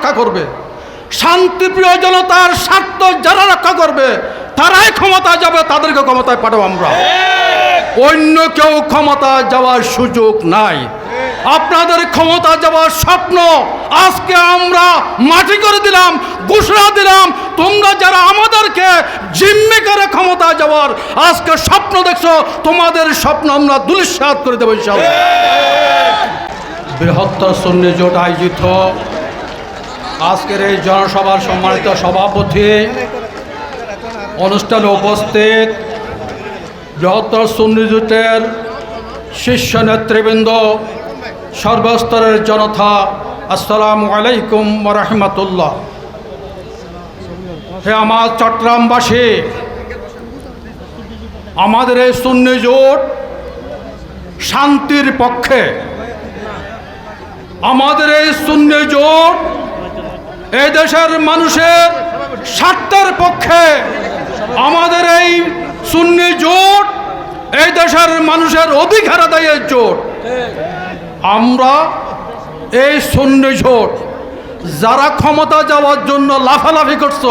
রক্ষা করবে। শান্তিপ্রিয় জনতার স্বার্থ যারা রক্ষা করবে, তারাই ক্ষমতা যাবে, তাদেরকে ক্ষমতায় পাঠাবো আমরা। অন্য কেউ ক্ষমতা যাওয়ার সুযোগ নাই। আপনাদের ক্ষমতা যাওয়ার স্বপ্ন আজকে আমরা মাটি করে দিলাম, ঘোষণা দিলাম, তোমরা যারা আমাদেরকে জিম্মি করে ক্ষমতা যাওয়ার আজকে স্বপ্ন দেখছ, তোমাদের স্বপ্ন আমরা দুলিশ্বাত করে দেবো বৃহত্তর সন্নি জোট আয়োজিত আজকের এই জনসভার সম্মানিত সভাপতি, অনুষ্ঠানে উপস্থিত বৃহত্তর সুন্নি জোটের শীর্ষ নেতৃবৃন্দ, সর্বস্তরের জনতা, আসসালামু আলাইকুম রহমতুল্লাহ। হে আমার চট্টগ্রামবাসী, আমাদের এই সুন্নি জোট শান্তির পক্ষে, আমাদের এই শূন্য জোট এই দেশের মানুষের স্বার্থের পক্ষে আমাদের এই শূন্য জোট, এই দেশের মানুষের অধিকার আদায়ের জোট, আমরা এই শূন্য জোট যারা ক্ষমতা যাওয়ার জন্য লাফালাফি করছ,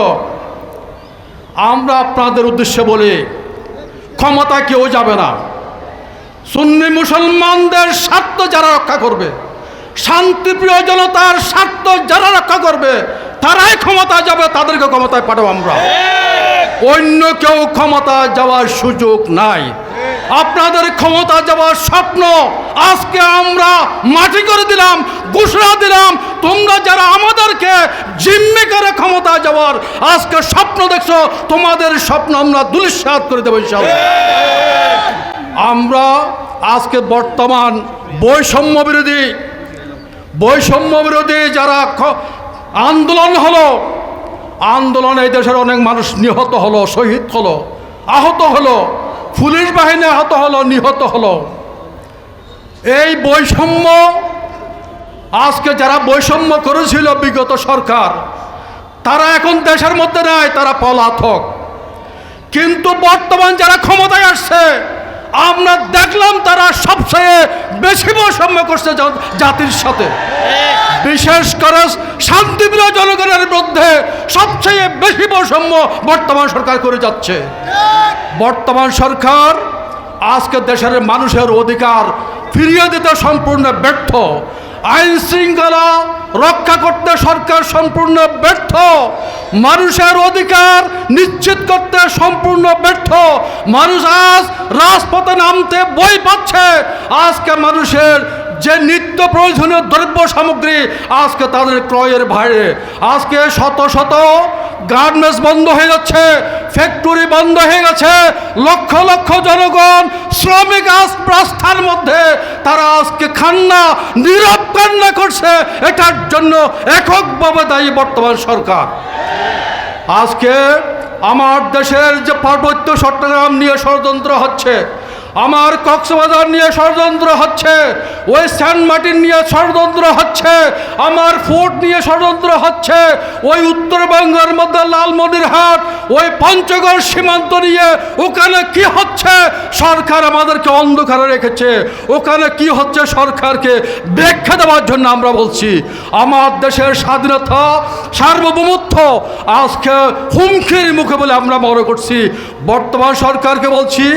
আমরা আপনাদের উদ্দেশ্যে বলি, ক্ষমতা কেউ যাবে না। সুন্নি মুসলমানদের স্বার্থ যারা রক্ষা করবে শান্তিপ্রিয় জনতার স্বার্থ যারা রক্ষা করবে, তারাই ক্ষমতা যাবে, তাদেরকে ক্ষমতায় পাঠাবো আমরা। অন্য কেউ ক্ষমতা যাওয়ার সুযোগ নাই। আপনাদের ক্ষমতা যাওয়ার স্বপ্ন আজকে আমরা মাটি করে দিলাম, ঘোষণা দিলাম, তোমরা যারা আমাদেরকে জিম্মি করে ক্ষমতা যাওয়ার আজকে স্বপ্ন দেখছ, তোমাদের স্বপ্ন আমরা দুলিশ্বাত করে দেবো আমরা আজকে বর্তমান বৈষম্য বিরোধী বৈষম্য বিরোধী যারা আন্দোলন হলো, আন্দোলনে এই দেশের অনেক মানুষ নিহত হলো, শহীদ হলো, আহত হলো, পুলিশ বাহিনী আহত হলো, নিহত হলো। এই বৈষম্য, আজকে যারা বৈষম্য করেছিল বিগত সরকার, তারা এখন দেশের মধ্যে নাই, তারা পলাতক। কিন্তু বর্তমান যারা ক্ষমতায় আসছে আমরা দেখলাম তারা সবচেয়ে বেশি বৈষম্য করছে জাতির সাথে। বিশেষ করে শান্তিপ্রিয় জনগণের মধ্যে সবচেয়ে বেশি বৈষম্য বর্তমান সরকার করে যাচ্ছে। বর্তমান সরকার আজকে দেশের মানুষের অধিকার ফিরিয়ে দিতে সম্পূর্ণ ব্যর্থ। আইন শৃঙ্খলা রক্ষা করতে সরকার সম্পূর্ণ ব্যর্থ। মানুষের অধিকার নিশ্চিত করতে সম্পূর্ণ ব্যর্থ। মানুষ আজ রাজপথে নামতে বই পাচ্ছে। আজকে মানুষের যে নিত্য প্রয়োজনীয় দ্রব্য সামগ্রী, আজকে তাদের ক্রয়ের বাইরে আজকে শত শত গার্মেন্টস বন্ধ হয়ে যাচ্ছে। ফ্যাক্টরি গেছে লক্ষ লক্ষ জনগণ শ্রমিক আজ মধ্যে, তারা আজকে খান্না, নীরব কান্না করছে। এটার জন্য এককভাবে দায়ী বর্তমান সরকার। আজকে আমার দেশের যে পার্বত্য চট্টগ্রাম নিয়ে ষড়যন্ত্র হচ্ছে আমার কক্সবাজার নিয়ে ষড়যন্ত্র হচ্ছে ওই সেন্ট মার্টিন নিয়ে ষড়যন্ত্র হচ্ছে, আমার ফোর্ট নিয়ে ষড়যন্ত্র হচ্ছে, ওই উত্তরবঙ্গের মধ্যে লালমনিরহাট ওই পঞ্চগড় সীমান্ত নিয়ে ওখানে কি হচ্ছে? সরকার আমাদেরকে অন্ধকারে রেখেছে। ওখানে কি হচ্ছে সরকারকে ব্যাখ্যা দেওয়ার জন্য আমরা বলছি, আমার দেশের স্বাধীনতা, সার্বভৌমত্ব আজকে হুমকির মুখে বলে আমরা মনে করছি। বর্তমান সরকারকে বলছি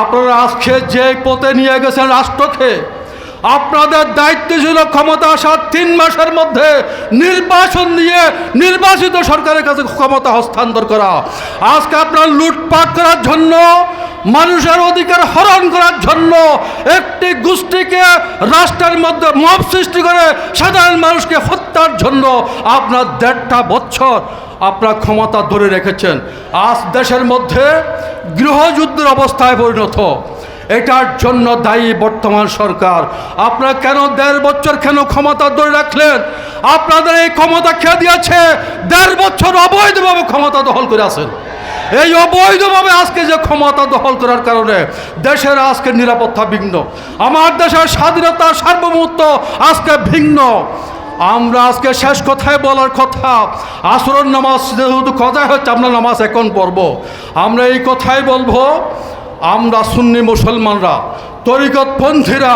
আপনারা আজকে যে পথে নিয়ে গেছেন রাষ্ট্রকে, আপনাদের দায়িত্ব ছিল ক্ষমতা আসার তিন মাসের মধ্যে নির্বাচন নিয়ে নির্বাচিত সরকারের কাছে ক্ষমতা হস্তান্তর করা। আজকে আপনার লুটপাট করার জন্য মানুষের অধিকার হরণ করার জন্য একটি গোষ্ঠীকে রাষ্ট্রের মধ্যে মব সৃষ্টি করে সাধারণ মানুষকে হত্যার জন্য আপনার দেড়টা বছর আপনার ক্ষমতা ধরে রেখেছেন। আজ দেশের মধ্যে গৃহযুদ্ধের অবস্থায় পরিণত। এটার জন্য দায়ী বর্তমান সরকার। আপনারা কেন দেড় বছর কেন ক্ষমতা ধরে রাখলেন? আপনাদের এই ক্ষমতা খেয়ে দিয়েছে? দেড় বছর অবৈধভাবে ক্ষমতা দখল করে আছেন। এই অবৈধভাবে আজকে যে ক্ষমতা দখল করার কারণে দেশের আজকে নিরাপত্তা বিঘ্ন, আমার দেশের স্বাধীনতা সার্বভৌমত্ব আজকে ভিন্ন। আমরা আজকে শেষ কথায় বলার কথা, আসরের নামাজ যেহেতু কথাই হচ্ছে, আমরা নামাজ এখন পড়ব। আমরা এই কথাই বলব, আমরা সুন্নি মুসলমানরা, তরিকতপন্থীরা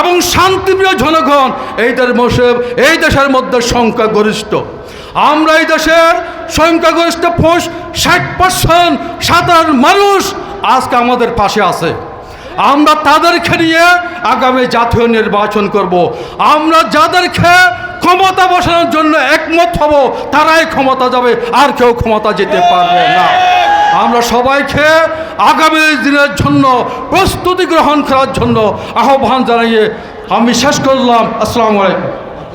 এবং শান্তিপ্রিয় জনগণ এই দেশের এই দেশের মধ্যে সংখ্যাগরিষ্ঠ আমরা এই দেশের সংখ্যাগরিষ্ঠ ফোর্স ষাট পার্সেন্ট সাধারণ মানুষ আজকে আমাদের পাশে আছে। আমরা তাদেরকে নিয়ে আগামী জাতীয় নির্বাচন করব। আমরা যাদেরকে ক্ষমতা বসানোর জন্য একমত হব, তারাই ক্ষমতা যাবে, আর কেউ ক্ষমতা যেতে পারবে না। আমরা সবাইকে আগামী দিনের জন্য, প্রস্তুতি গ্রহণ করার জন্য আহ্বান জানিয়ে আমি শেষ করলাম। আসসালামু আলাইকুম।